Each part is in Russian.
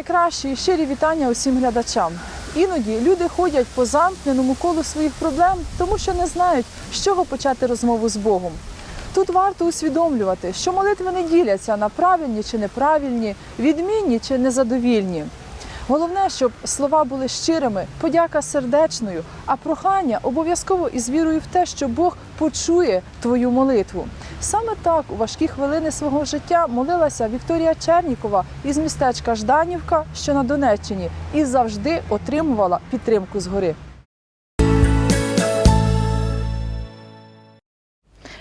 найкраще і щирі вітання усім глядачам. Іноді люди ходять по замкненому колу своїх проблем, тому що не знають, з чого почати розмову з Богом. Тут варто усвідомлювати, що молитви не діляться на правильні чи неправильні, відмінні чи незадовільні. Головне, щоб слова були щирими, подяка сердечною, а прохання обов'язково із вірою в те, що Бог почує твою молитву. Саме так у важкі хвилини свого життя молилася Вікторія Чернікова із містечка Жданівка, що на Донеччині, і завжди отримувала підтримку згори.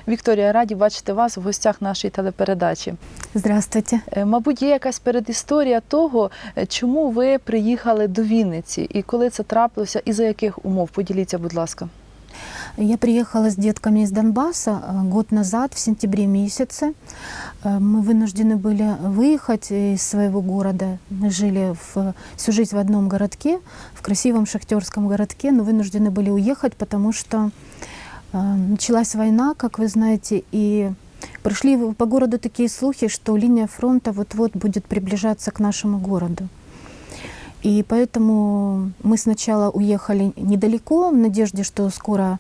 Вікторія, раді бачити вас в гостях нашої телепередачі. Здравствуйте. Е, Мабуть, є якась передісторія того, е, чому ви приїхали до Вінниці і коли це трапилося, і за яких умов? Поділіться, будь ласка. Я приехала с детками из Донбасса э, год назад, в сентябре месяце. Э, Мы вынуждены были выехать из своего города. Мы жили в, всю жизнь в одном городке, в красивом шахтерском городке, но вынуждены были уехать, потому что э, началась война, как вы знаете, и пришли по городу такие слухи, что линия фронта вот-вот будет приближаться к нашему городу. И поэтому мы сначала уехали недалеко, в надежде, что скоро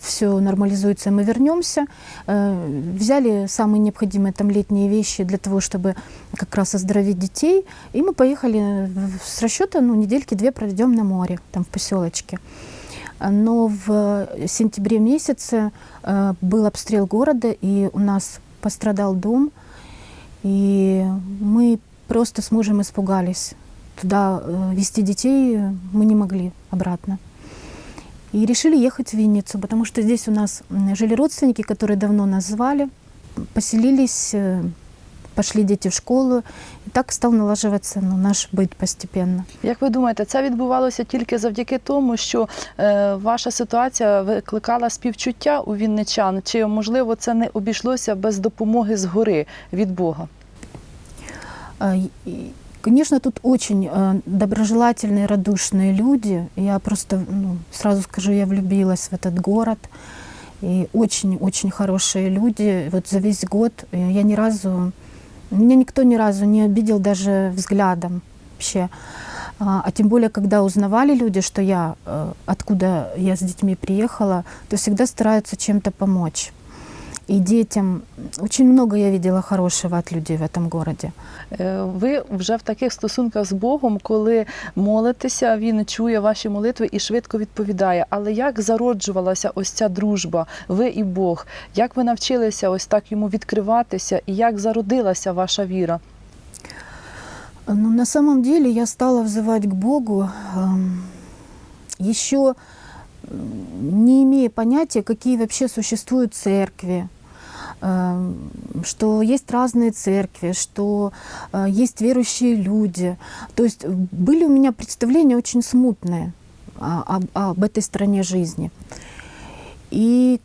все нормализуется, мы вернемся. Э, взяли самые необходимые там летние вещи для того, чтобы как раз оздоровить детей. И мы поехали с расчета, ну, недельки две проведем на море, там в поселочке. Но в сентябре месяце э, был обстрел города, и у нас пострадал дом. И мы просто с мужем испугались. Туда э, вести детей мы не могли обратно. И решили ехать в Винницу, потому что здесь у нас м, жили родственники, которые давно нас звали, поселились, э, пошли дети в школу. И так стал налаживаться ну, наш быт постепенно. Як ви думаєте, це відбувалося тільки завдяки тому, що е, ваша ситуація викликала співчуття у вінничан? Чи можливо це не обійшлося без допомоги згори від Бога? А, и- и, Конечно, тут очень э, доброжелательные, радушные люди. Я просто ну, сразу скажу, я влюбилась в этот город. И очень-очень хорошие люди. Вот за весь год э, я ни разу, меня никто ни разу не обидел даже взглядом вообще. А, а тем более, когда узнавали люди, что я, э, откуда я с детьми приехала, то всегда стараются чем-то помочь. И детям очень много я видела хорошего от людей в этом городе. Е, Ви вже в таких стосунках з Богом, коли молитеся, він чує ваші молитви і швидко відповідає. Але як зароджувалася ось ця дружба, ви і Бог? Як ви навчилися ось так йому відкриватися, і як зародилася ваша віра? Ну, на самом деле я стала взывать к Богу эм, еще м, не имея понятия, какие вообще существуют церкви, эм, что есть разные церкви, что э, есть верующие люди. То есть были у меня представления очень смутные об, об этой стороне жизни. И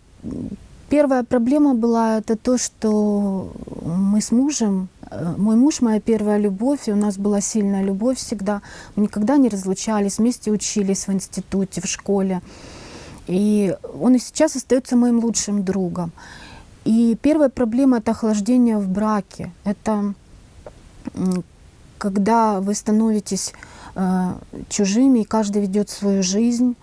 первая проблема была это то, что мы с мужем, э, мой муж моя первая любовь, и у нас была сильная любовь всегда. Мы никогда не разлучались, вместе учились в институте, в школе. И он и сейчас остается моим лучшим другом. И первая проблема это охлаждение в браке. Это когда вы становитесь э, чужими, и каждый ведет свою жизнь.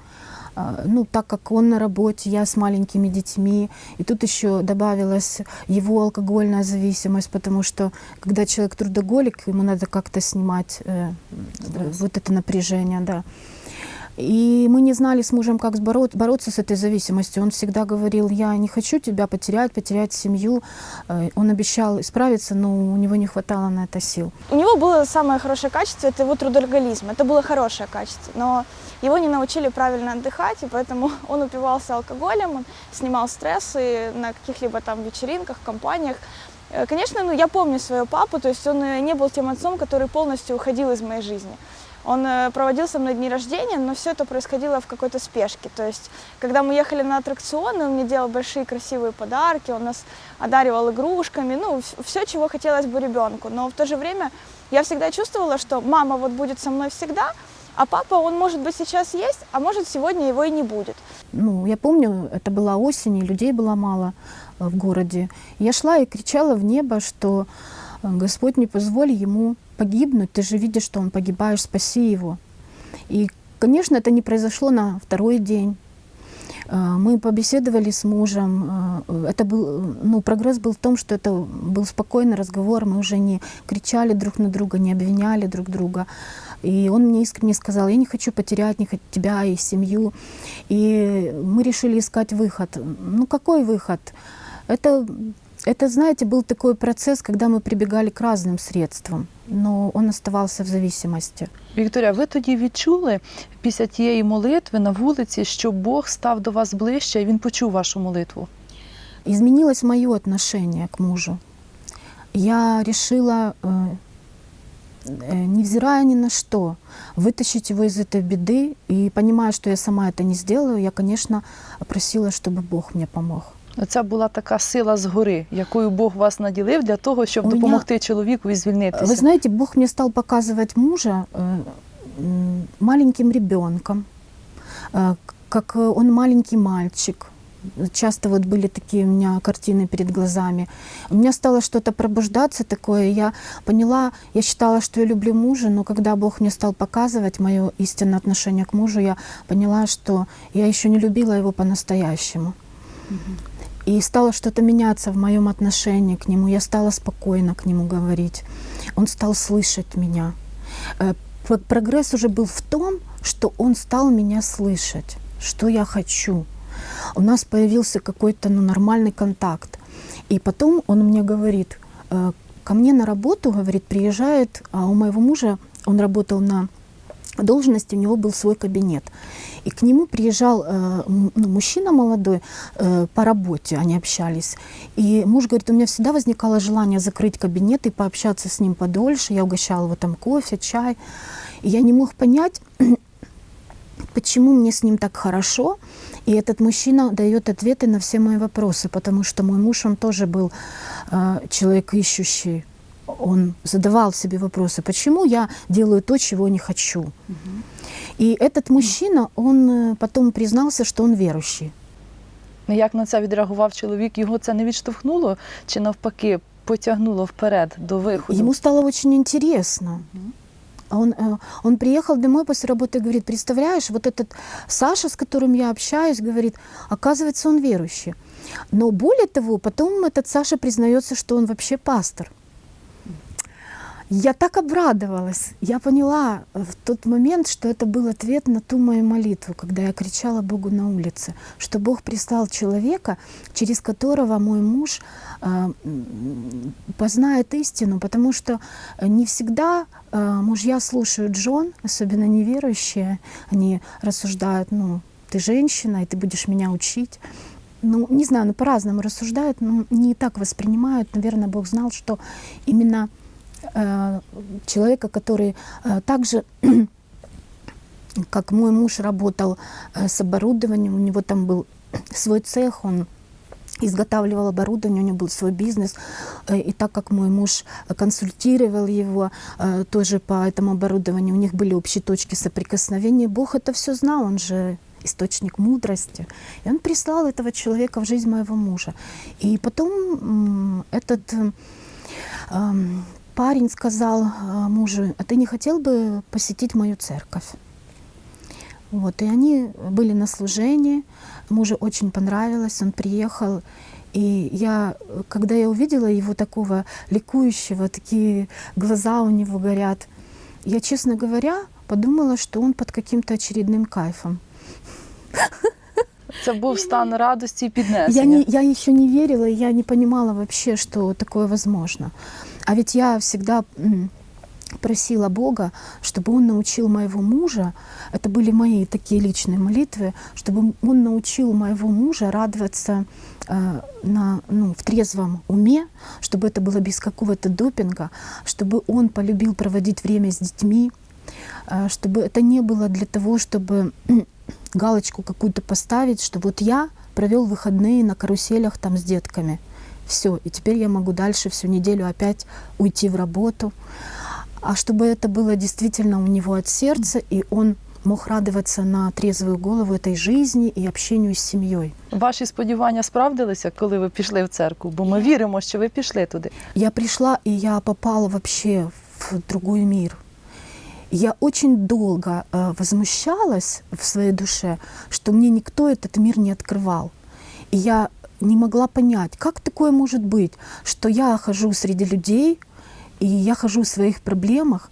А, Ну, так как он на работе, я с маленькими детьми. И тут еще добавилась его алкогольная зависимость, потому что когда человек трудоголик, ему надо как-то снимать э, вот это напряжение, да. И мы не знали с мужем, как сборо- бороться с этой зависимостью. Он всегда говорил, я не хочу тебя потерять, потерять семью. Э, Он обещал исправиться, но у него не хватало на это сил. У него было самое хорошее качество, это его трудоголизм. Это было хорошее качество, но его не научили правильно отдыхать, и поэтому он упивался алкоголем, он снимал стрессы на каких-либо там вечеринках, компаниях. Э, Конечно, ну, я помню своего папу, то есть он э, не был тем отцом, который полностью уходил из моей жизни. Он э, проводил со мной дни рождения, но все это происходило в какой-то спешке. То есть, когда мы ехали на аттракционы, он мне делал большие красивые подарки, он нас одаривал игрушками, ну, все, чего хотелось бы ребенку. Но в то же время я всегда чувствовала, что мама вот будет со мной всегда, а папа, он может быть сейчас есть, а может сегодня его и не будет. Ну, я помню, это была осень, и людей было мало э, в городе. Я шла и кричала в небо, что э, Господь не позволь ему погибнуть, ты же видишь, что он погибаешь, спаси его. И, конечно, это не произошло на второй день. Э, Мы побеседовали с мужем. Э, Это был, ну, прогресс был в том, что это был спокойный разговор. Мы уже не кричали друг на друга, не обвиняли друг друга. И он мне искренне сказал, я не хочу потерять хот- тебя и семью. И мы решили искать выход. Ну, какой выход? Это, это, знаете, был такой процесс, когда мы прибегали к разным средствам, но он оставался в зависимости. Вікторія, ви тоді відчули після тієї молитви на вулиці, що Бог став до вас ближче і він почув вашу молитву. Изменилось мое отношение к мужу. Я решила, э, э, невзирая ни на что, вытащить его из этой беды. И понимая, что я сама это не сделаю, я, конечно, просила, чтобы Бог мне помог. Оця була така сила згори, якою Бог вас наділив для того, щоб У мене- допомогти чоловіку і звільнитися. Вы знаете, Бог мне стал показывать мужа э, м, маленьким ребенком, э, как э, он маленький мальчик. Часто вот были такие у меня картины перед глазами. У меня стало что-то пробуждаться такое. Я поняла, я считала, что я люблю мужа, но когда Бог мне стал показывать мое истинное отношение к мужу, я поняла, что я еще не любила его по-настоящему. И стало что-то меняться в моем отношении к нему. Я стала спокойно к нему говорить. Он стал слышать меня. Э, Прогресс уже был в том, что он стал меня слышать, что я хочу. У нас появился какой-то ну, нормальный контакт. И потом он мне говорит, э, ко мне на работу, говорит, приезжает, а у моего мужа, он работал на должности, у него был свой кабинет. И к нему приезжал э, ну, мужчина молодой э, по работе, они общались. И муж говорит, у меня всегда возникало желание закрыть кабинет и пообщаться с ним подольше. Я угощала его там кофе, чай. И я не мог понять, почему мне с ним так хорошо. И этот мужчина дает ответы на все мои вопросы, потому что мой муж, он тоже был э, человек ищущий. Он задавал себе вопросы, почему я делаю то, чего не хочу. И этот мужчина, он э, потом признался, что он верующий. Як на це відреагував чоловік? Його це не відштовхнуло чи навпаки потягнуло вперед до виходу? Ему стало очень интересно. А Он, э, он приехал домой после работы и говорит, представляешь, вот этот Саша, с которым я общаюсь, говорит, оказывается, он верующий. Но более того, потом этот Саша признается, что он вообще пастор. Я так обрадовалась. Я поняла в тот момент, что это был ответ на ту мою молитву, когда я кричала Богу на улице, что Бог прислал человека, через которого мой муж э, познает истину, потому что не всегда э, мужья слушают жен, особенно неверующие, они рассуждают, ну, ты женщина, и ты будешь меня учить. Ну, не знаю, ну, по-разному рассуждают, но не так воспринимают. Наверное, Бог знал, что именно э, человека, который э, также, как мой муж работал э, с оборудованием, у него там был свой цех, он изготавливал оборудование, у него был свой бизнес. Э, И так как мой муж консультировал его э, тоже по этому оборудованию, у них были общие точки соприкосновения, Бог это все знал, он же источник мудрости. И он прислал этого человека в жизнь моего мужа. И потом этот э, эм, парень сказал э, мужу, а ты не хотел бы посетить мою церковь? Вот, и они были на служении, мужу очень понравилось, он приехал, и я, э, когда я увидела его такого ликующего, такие глаза у него горят, я, честно говоря, подумала, что он под каким-то очередным кайфом. Це був стан радості і Я, піднесення. не, я еще не верила, и я не понимала вообще, что такое возможно. А ведь я всегда просила Бога, чтобы Он научил моего мужа, это были мои такие личные молитвы, чтобы Он научил моего мужа радоваться э, на, ну, в трезвом уме, чтобы это было без какого-то допинга, чтобы он полюбил проводить время с детьми, э, чтобы это не было для того, чтобы галочку какую-то поставить, что вот я провел выходные на каруселях там с детками. Все, и теперь я могу дальше всю неделю опять уйти в работу. А чтобы это было действительно у него от сердца, и он мог радоваться на трезвую голову этой жизни и общению с семьей. Ваші сподівання справдилися, коли ви пішли в церкву? Бо ми віримо, що ви пішли туди. Я пришла, и я попала вообще в в другой мир. Я очень долго э, возмущалась в своей душе, что мне никто этот мир не открывал. И я не могла понять, как такое может быть, что я хожу среди людей, и я хожу в своих проблемах,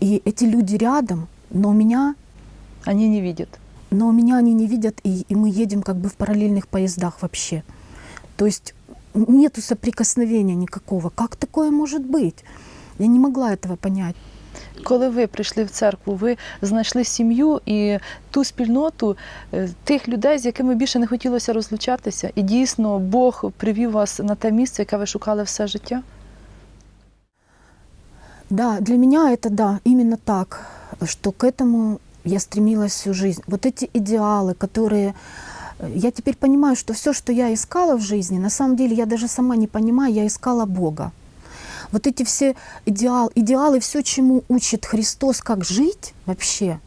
и эти люди рядом, но меня, Они не видять. но меня они не видят, и, и мы едем как бы в параллельных поездах вообще. То есть нету соприкосновения никакого. Как такое может быть? Я не могла этого понять. Коли ви прийшли в церкву, ви знайшли сім'ю і ту спільноту е, тих людей, з якими більше не хотілося розлучатися. І дійсно Бог привів вас на те місце, яке ви шукали все життя. Да, для меня это да, именно так, что к этому я стремилась всю жизнь. Вот эти идеалы, которые э, я теперь понимаю, что все, что я искала в жизни, на самом деле я даже сама не понимаю, я искала Бога. Вот эти все идеал, идеалы, все, чему учит Христос, как жить вообще,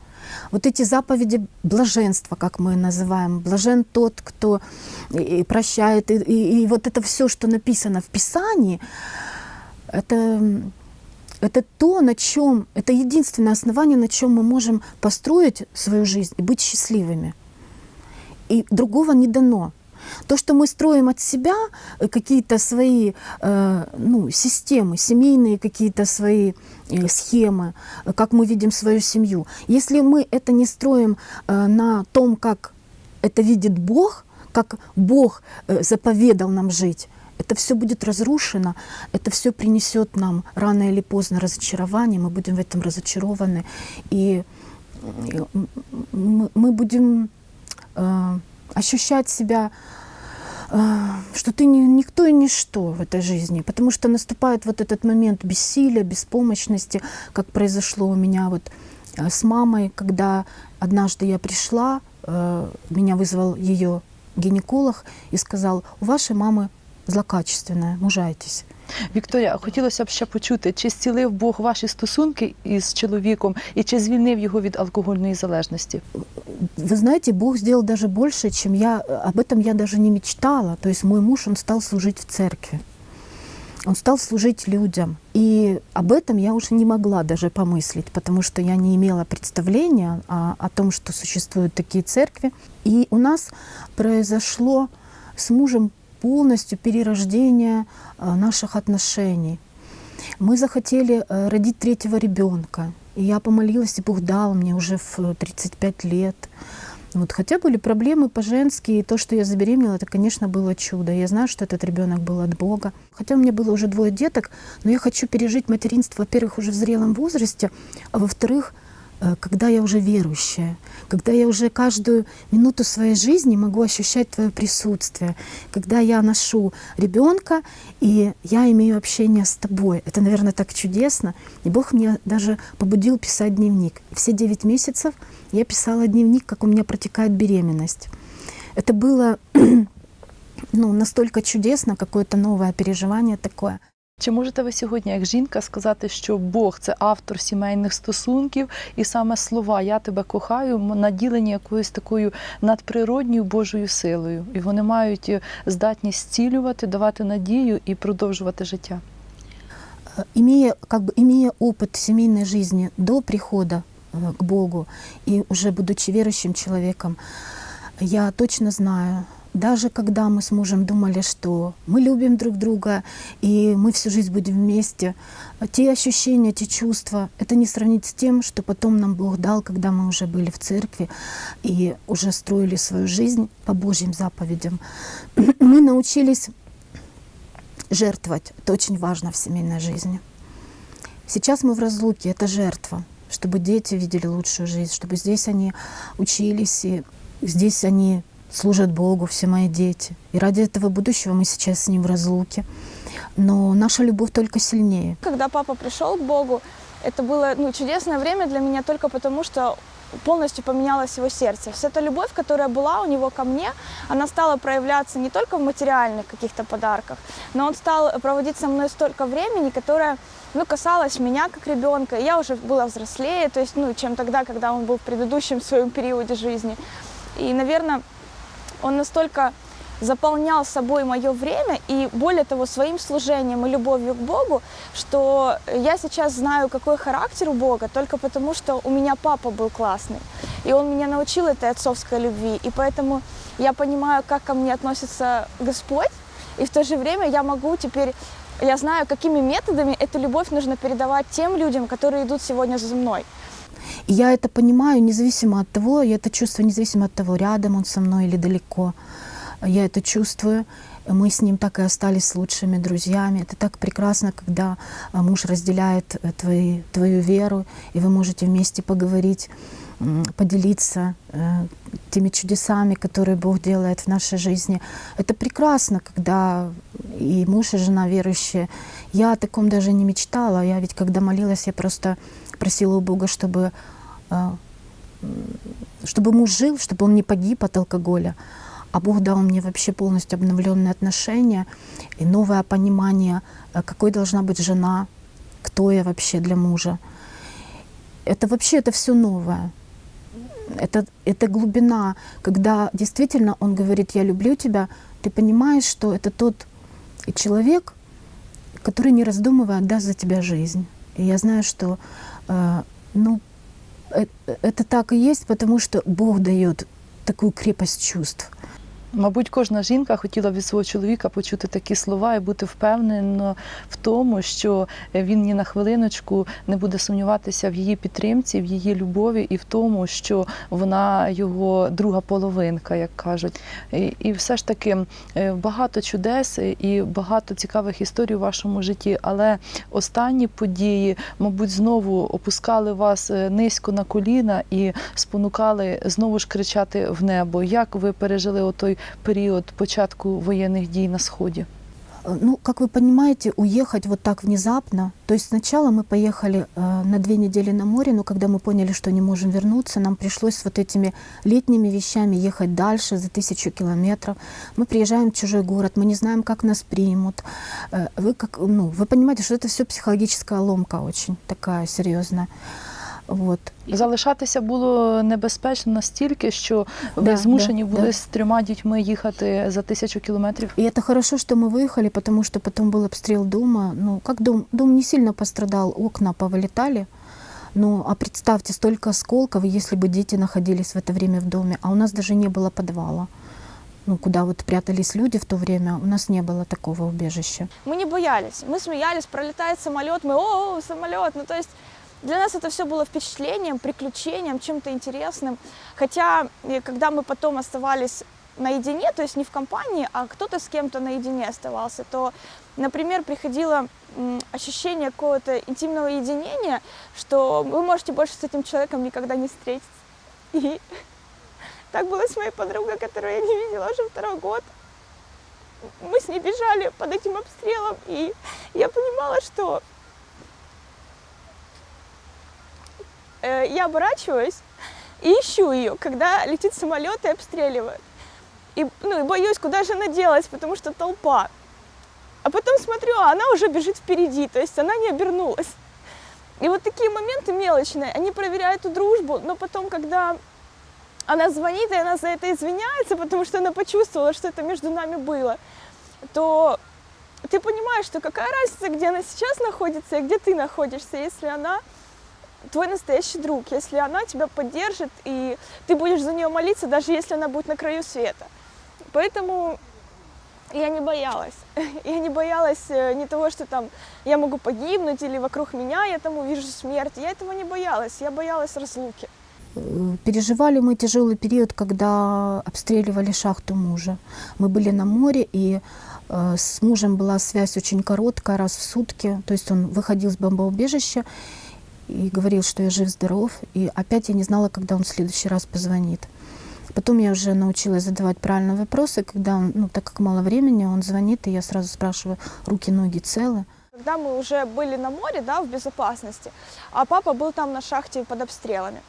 вот эти заповеди блаженства, как мы называем, блажен тот, кто и- прощает, и, и- и вот это все, что написано в Писании, это, это то, на чем, это единственное основание, на чем мы можем построить свою жизнь и быть счастливыми. И другого не дано. То, что мы строим от себя, э, какие-то свои э, ну, системы, семейные какие-то свои э, схемы, э, как мы видим свою семью. Если мы это не строим э, на том, как это видит Бог, как Бог э, заповедал нам жить, это все будет разрушено, это все принесет нам рано или поздно разочарование, мы будем в этом разочарованы, и э, мы будем э, ощущать себя, э, что ты не, никто и ничто в этой жизни, потому что наступает вот этот момент бессилия, беспомощности, как произошло у меня вот э, с мамой, когда однажды я пришла, э, меня вызвал ее гинеколог и сказал, у вашей мамы злокачественная, мужайтесь. Вікторія, хотілося б ще почути, чи зцілив Бог ваші стосунки із чоловіком і чи звільнив його від алкогольної залежності? Вы знаете, Бог сделал даже больше, чем я, об этом я даже не мечтала. То есть мой муж, он стал служить в церкви. Он стал служить людям. И об этом я уже не могла даже помыслить, потому что я не имела представления о, о том, что существуют такие церкви. И у нас произошло с мужем полностью перерождение э, наших отношений. Мы захотели э, родить третьего ребенка. И я помолилась, и Бог дал мне уже в э, 35 лет. Вот, хотя были проблемы по-женски, и то, что я забеременела, это, конечно, было чудо. Я знаю, что этот ребенок был от Бога. Хотя у меня было уже двое деток, но я хочу пережить материнство, во-первых, уже в зрелом возрасте, а во-вторых, э, когда я уже верующая, когда я уже каждую минуту своей жизни могу ощущать твое присутствие, когда я ношу ребенка, и я имею общение с тобой. Это, наверное, так чудесно. И Бог меня даже побудил писать дневник. Все 9 месяцев я писала дневник, как у меня протекает беременность. Это было ну, настолько чудесно, какое-то новое переживание такое. Чи можете ви сьогодні, як жінка, сказати, що Бог це автор сімейних стосунків, і саме слова Я тебе кохаю м- наділені якоюсь такою надприродньою Божою силою, і вони мають е, здатність зцілювати, давати надію і продовжувати життя? Э, Имея, как бы, имея опыт семейной жизни до прихода э, к Богу и уже будучи верующим человеком, я точно знаю, даже когда мы с мужем думали, что мы любим друг друга и мы всю жизнь будем вместе, те ощущения, те чувства, это не сравнить с тем, что потом нам Бог дал, когда мы уже были в церкви и уже строили свою жизнь по Божьим заповедям. Мы научились жертвовать. Это очень важно в семейной жизни. Сейчас мы в разлуке, это жертва, чтобы дети видели лучшую жизнь, чтобы здесь они учились, и здесь они служат Богу, все мои дети. И ради этого будущего мы сейчас с ним в разлуке. Но наша любовь только сильнее. Когда папа пришел к Богу, это было ну, чудесное время для меня только потому, что полностью поменялось его сердце. Вся эта любовь, которая была у него ко мне, она стала проявляться не только в материальных каких-то подарках, но он стал проводить со мной столько времени, которое ну, касалось меня как ребенка. Я уже была взрослее, то есть, ну, чем тогда, когда он был в предыдущем своем периоде жизни. И, наверное, он настолько заполнял собой мое время и, более того, своим служением и любовью к Богу, что я сейчас знаю, какой характер у Бога, только потому, что у меня папа был классный. И он меня научил этой отцовской любви. И поэтому я понимаю, как ко мне относится Господь, и в то же время я могу теперь я знаю, какими методами эту любовь нужно передавать тем людям, которые идут сегодня за мной. Я это понимаю независимо от того, я это чувствую независимо от того, рядом он со мной или далеко. Я это чувствую. Мы с ним так и остались лучшими друзьями. Это так прекрасно, когда а, муж разделяет э, твои, твою веру, и вы можете вместе поговорить, поделиться э, теми чудесами, которые Бог делает в нашей жизни. Это прекрасно, когда и муж, и жена верующие. Я о таком даже не мечтала. Я ведь когда молилась, я просто просила у Бога, чтобы, э, чтобы муж жил, чтобы он не погиб от алкоголя. А Бог дал мне вообще полностью обновленные отношения и новое понимание, э, какой должна быть жена, кто я вообще для мужа. Это вообще это все новое. Это, это глубина, когда действительно он говорит, я люблю тебя, ты понимаешь, что это тот человек, который, не раздумывая, отдаст за тебя жизнь. И я знаю, что э, ну, э- это так и есть, потому что Бог дает такую крепость чувств. Мабуть, кожна жінка хотіла від свого чоловіка почути такі слова і бути впевнена в тому, що він ні на хвилиночку не буде сумніватися в її підтримці, в її любові і в тому, що вона його друга половинка, як кажуть. І, і все ж таки е, багато чудес і багато цікавих історій у вашому житті, але останні події, мабуть, знову опускали вас е, низько на коліна і спонукали знову ж кричати в небо. Як ви пережили отой період початку воєнних дій на сході? Э, Ну, как вы понимаете, уехать вот так внезапно. То есть сначала мы поехали э, на две недели на море, но когда мы поняли, что не можем вернуться, нам пришлось с вот этими летними вещами ехать дальше за тысячу километров. Мы приезжаем в чужой город, мы не знаем, как нас примут. Э, Вы, как, ну, вы понимаете, что это все психологическая ломка очень такая серьезная. Вот. Залишатися було небезпечно настільки, що ви Да, змушені да, були да. з трьома дітьми їхати за тисячу кілометрів. И это хорошо, что мы выехали, потому что потом был обстрел дома. Ну, как дом? Дом не сильно пострадал, окна повылетали. Ну, а представьте, столько осколков, если бы дети находились в это время в доме, а у нас даже не было подвала. Ну, куда вот прятались люди в то время, у нас не было такого убежища. Мы не боялись, мы смеялись, пролетает самолет, мы о, самолет. Ну, то есть для нас это все было впечатлением, приключением, чем-то интересным. Хотя, и когда мы потом оставались наедине, то есть не в компании, а кто-то с кем-то наедине оставался, то, например, приходило ощущение какого-то интимного единения, что вы можете больше с этим человеком никогда не встретиться. И так было с моей подругой, которую я не видела уже второй год. Мы с ней бежали под этим обстрелом, и я понимала, что э, я оборачиваюсь и ищу ее, когда летит самолет и обстреливает. И, ну, и боюсь, куда же она делась, потому что толпа. А потом смотрю, а она уже бежит впереди, то есть она не обернулась. И вот такие моменты мелочные, они проверяют эту дружбу, но потом, когда она звонит, и она за это извиняется, потому что она почувствовала, что это между нами было, то ты понимаешь, что какая разница, где она сейчас находится и где ты находишься, если она твой настоящий друг, если она тебя поддержит, и ты будешь за нее молиться, даже если она будет на краю света. Поэтому я не боялась. Я не боялась э, не того, что там я могу погибнуть или вокруг меня я там увижу смерть. Я этого не боялась. Я боялась разлуки. Переживали мы тяжелый период, когда обстреливали шахту мужа. Мы были на море, и э, с мужем была связь очень короткая, раз в сутки. То есть он выходил с бомбоубежища и говорил, что я жив-здоров. И опять я не знала, когда он в следующий раз позвонит. Потом я уже научилась задавать правильные вопросы, когда он, ну, так как мало времени, он звонит, и я сразу спрашиваю, руки, ноги целы. Когда мы уже были на море, да, в безопасности, а папа был там на шахте под обстрелами.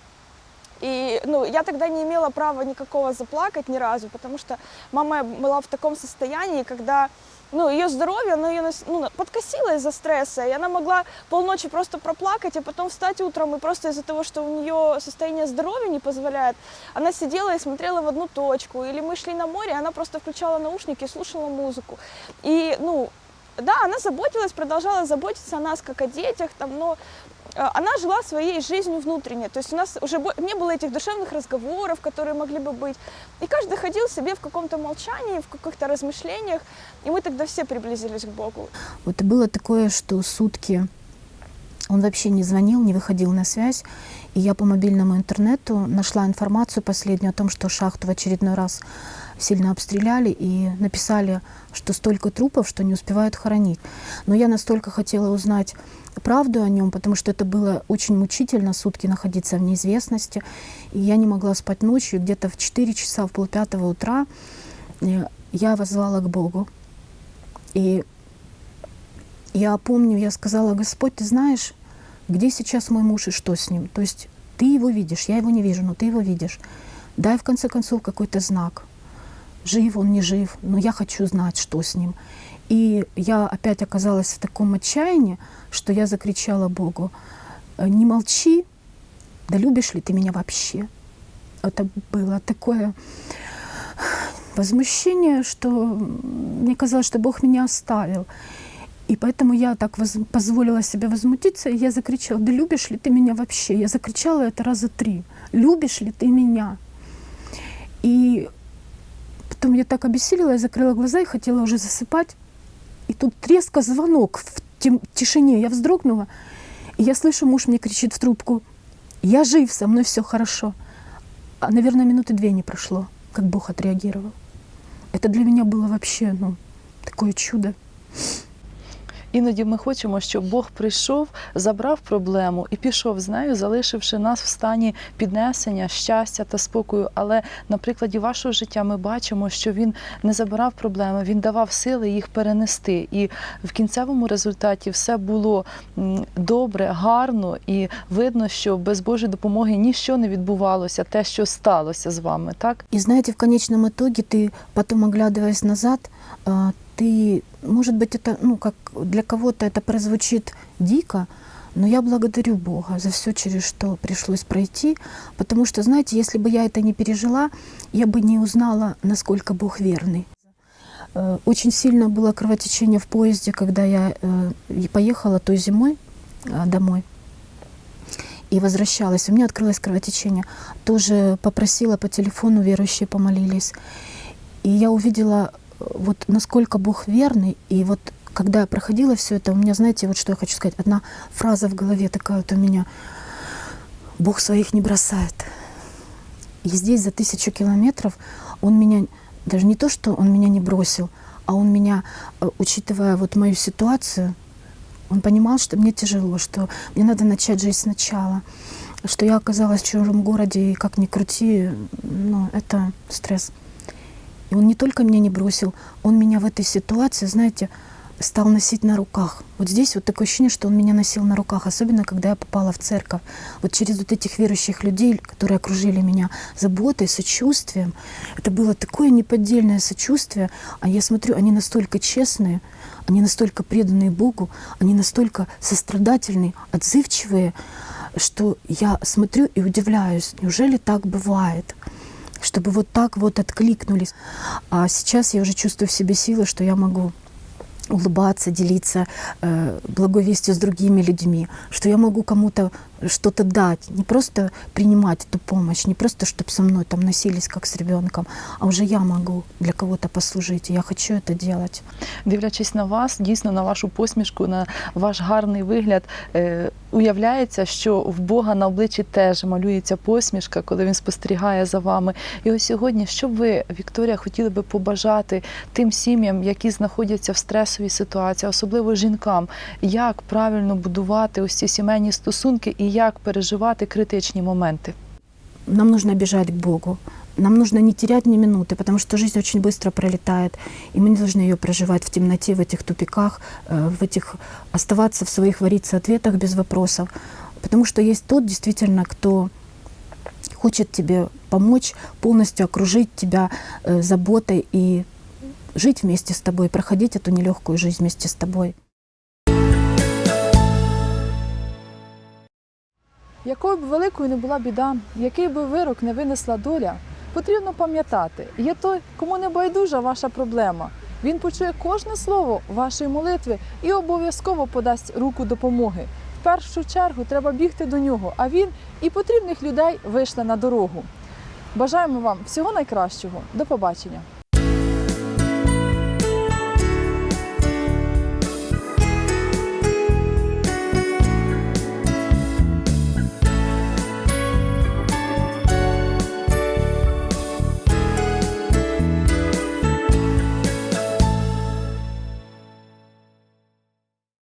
И ну, я тогда не имела права никакого заплакать ни разу, потому что мама была в таком состоянии, когда ну, ее здоровье, оно ее ну, подкосило из-за стресса, и она могла полночи просто проплакать, а потом встать утром, и просто из-за того, что у нее состояние здоровья не позволяет, она сидела и смотрела в одну точку, или мы шли на море, она просто включала наушники и слушала музыку. И, ну, да, она заботилась, продолжала заботиться о нас, как о детях, там, но она жила своей жизнью внутренне. То есть у нас уже не было этих душевных разговоров, которые могли бы быть. И каждый ходил себе в каком-то молчании, в каких-то размышлениях. И мы тогда все приблизились к Богу. Вот и было такое, что сутки он вообще не звонил, не выходил на связь. И я по мобильному интернету нашла информацию последнюю о том, что шахту в очередной раз сильно обстреляли и написали, что столько трупов, что не успевают хоронить. Но я настолько хотела узнать правду о нем, потому что это было очень мучительно сутки находиться в неизвестности. И я не могла спать ночью. Где-то в 4 часа, в полпятого утра э, я воззвала к Богу. И я помню, я сказала, Господь, ты знаешь, где сейчас мой муж и что с ним? То есть ты его видишь, я его не вижу, но ты его видишь. Дай в конце концов какой-то знак. Жив он, не жив, но я хочу знать, что с ним. И я опять оказалась в таком отчаянии, что я закричала Богу, «Э, не молчи, да любишь ли ты меня вообще? Это было такое возмущение, что мне казалось, что Бог меня оставил. И поэтому я так воз- позволила себе возмутиться, и я закричала, да любишь ли ты меня вообще? Я закричала это раза три. Любишь ли ты меня? И потом я так обессилила, я закрыла глаза и хотела уже засыпать. И тут резко звонок в тем- тишине. Я вздрогнула, и я слышу, муж мне кричит в трубку, я жив, со мной все хорошо. А, наверное, минуты две не прошло, как Бог отреагировал. Это для меня было вообще, ну, такое чудо. Іноді ми хочемо, щоб Бог прийшов, забрав проблему і пішов з нею, залишивши нас в стані піднесення, щастя та спокою. Але на прикладі вашого життя ми бачимо, що він не забирав проблеми, він давав сили їх перенести. І в кінцевому результаті все було добре, гарно, і видно, що без Божої допомоги ніщо не відбувалося, те, що сталося з вами, так? И знаете, в конечном итоге ты потом, оглядываясь назад, ты, может быть, это, ну, как для кого-то это прозвучит дико, но я благодарю Бога за все, через что пришлось пройти, потому что, знаете, если бы я это не пережила, я бы не узнала, насколько Бог верный. Э, Очень сильно было кровотечение в поезде, когда я э, поехала той зимой э, домой и возвращалась. У меня открылось кровотечение. Тоже попросила по телефону, верующие помолились. И я увидела, вот насколько Бог верный. И вот когда я проходила все это, у меня, знаете, вот что я хочу сказать, одна фраза в голове такая вот у меня. Бог своих не бросает. И здесь за тысячу километров он меня, даже не то, что он меня не бросил, а он меня, э, учитывая вот мою ситуацию, он понимал, что мне тяжело, что мне надо начать жизнь сначала, что я оказалась в чужом городе, и как ни крути, ну, это стресс. И он не только меня не бросил, он меня в этой ситуации, знаете, стал носить на руках. Вот здесь вот такое ощущение, что он меня носил на руках, особенно когда я попала в церковь. Вот через вот этих верующих людей, которые окружили меня заботой, сочувствием. Это было такое неподдельное сочувствие. А я смотрю, они настолько честные, они настолько преданные Богу, они настолько сострадательные, отзывчивые, что я смотрю и удивляюсь, неужели так бывает? Чтобы вот так вот откликнулись. А сейчас я уже чувствую в себе силы, что я могу улыбаться, делиться э, благой вестью с другими людьми, что я могу кому-то что-то дать, не просто принимать эту помощь, не просто, чтобы со мной там носились как с ребенком, а уже я могу для кого-то послужить, и я хочу это делать. Дивлячись на вас, дійсно на вашу посмішку, на ваш гарний вигляд, е, уявляється, що в Бога на обличчі теж малюється посмішка, коли він спостерігає за вами. І ось сьогодні, що б ви, Вікторія, хотіли би побажати тим сім'ям, які знаходяться в стресовій ситуації, особливо жінкам, як правильно будувати ось ці сімейні стосунки і як переживати критичні моменти? Нам нужно бежать к Богу. Нам нужно не терять ни минуты, потому что жизнь очень быстро пролетает, и мы не должны ее проживать в темноте, в этих тупиках, э, в этих оставаться в своих вариться ответах без вопросов, потому что есть тот действительно, кто хочет тебе помочь, полностью окружить тебя э, заботой и жить вместе с тобой, проходить эту нелегкую жизнь вместе с тобой. Якою б великою не була біда, який би вирок не винесла доля, потрібно пам'ятати, є той, кому не байдужа ваша проблема. Він почує кожне слово вашої молитви і обов'язково подасть руку допомоги. В першу чергу треба бігти до нього, а він і потрібних людей вийшли на дорогу. Бажаємо вам всього найкращого. До побачення.